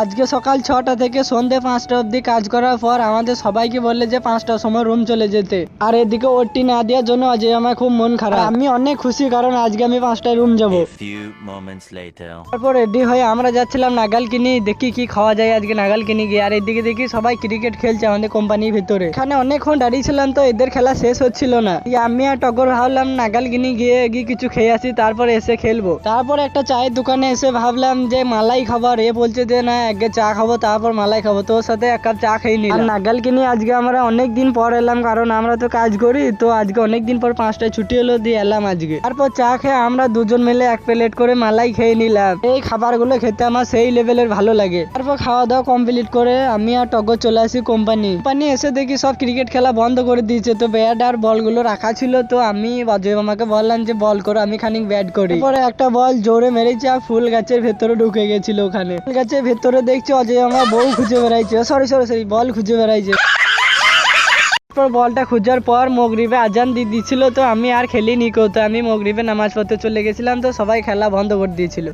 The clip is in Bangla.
আজকে সকাল ছটা থেকে সন্ধে পাঁচটা অবধি কাজ করার পর আমাদের সবাইকে বললে যে পাঁচটার সময় রুম চলে যেতে। আর এদিকে ওটি না দেওয়ার জন্য আজ আমার খুব মন খারাপ। আমি অনেক খুশি কারণ আজকে আমি পাঁচটায় রুম যাব. তারপর রেডি হয়ে আমরা যাচ্ছিলাম নাগাল কিনি দেখি কি খাওয়া যায় আজকে নাগাল কিনি গিয়ে। আর এদিকে দেখি সবাই ক্রিকেট খেলছে আমাদের কোম্পানির ভিতরে। এখানে অনেকক্ষণ দাঁড়িয়েছিলাম তো এদের খেলা শেষ হচ্ছিল না। আমি আর টগর ভাবলাম নাগাল কিনি গিয়ে গিয়ে কিছু খেয়ে আসি তারপর এসে খেলব। তারপর একটা চায়ের দোকানে এসে ভাবলাম যে মালাই খাবার। এ বলছে যে না আগে চা খাব তারপর মালাই খাব। তোর সাথে এক কাপ চা খেয়ে নিলাম। নাগাল কিনি আজকে আমরা অনেক দিন পর এলাম কারণ আমরা তো কাজ করি তো আজকে অনেক দিন পর পাঁচটায় ছুটি হলো দিয়ে এলাম আজকে। তারপর চা খেয়ে আমরা দুজন মিলে এক প্লেট করে মালাই খেয়ে নিলাম। এই খাবারগুলো খেতে আমার সেই লেভেলের ভালো লাগে। তারপর খাওয়া দাওয়া কমপ্লিট করে আমি আর টগর চলে আসি কোম্পানি কোম্পানি এসে দেখি সব ক্রিকেট খেলা বন্ধ করে দিয়েছে তো ব্যাট আর বলগুলো রাখা ছিল তো আমি অজয় মামাকে বললাম যে বল করো আমি খানিক ব্যাট করি। পরে একটা বল জোরে মেরেছে আর ফুল গাছের ভেতরে ঢুকে গেছিল ওখানে। ফুল গাছের ভেতরে দেখছি যে আমার বউ খুঁজে বেড়াইছে। সরি সরি সরি বল খুঁজে বেড়াইছে। বলটা খুঁজার পর মগরিবে আজান দিয়ে দিচ্ছিল তো আমি আর খেলিনি তো আমি মগরিবে নামাজ পড়তে চলে গেছিলাম তো সবাই খেলা বন্ধ করে দিয়েছিল।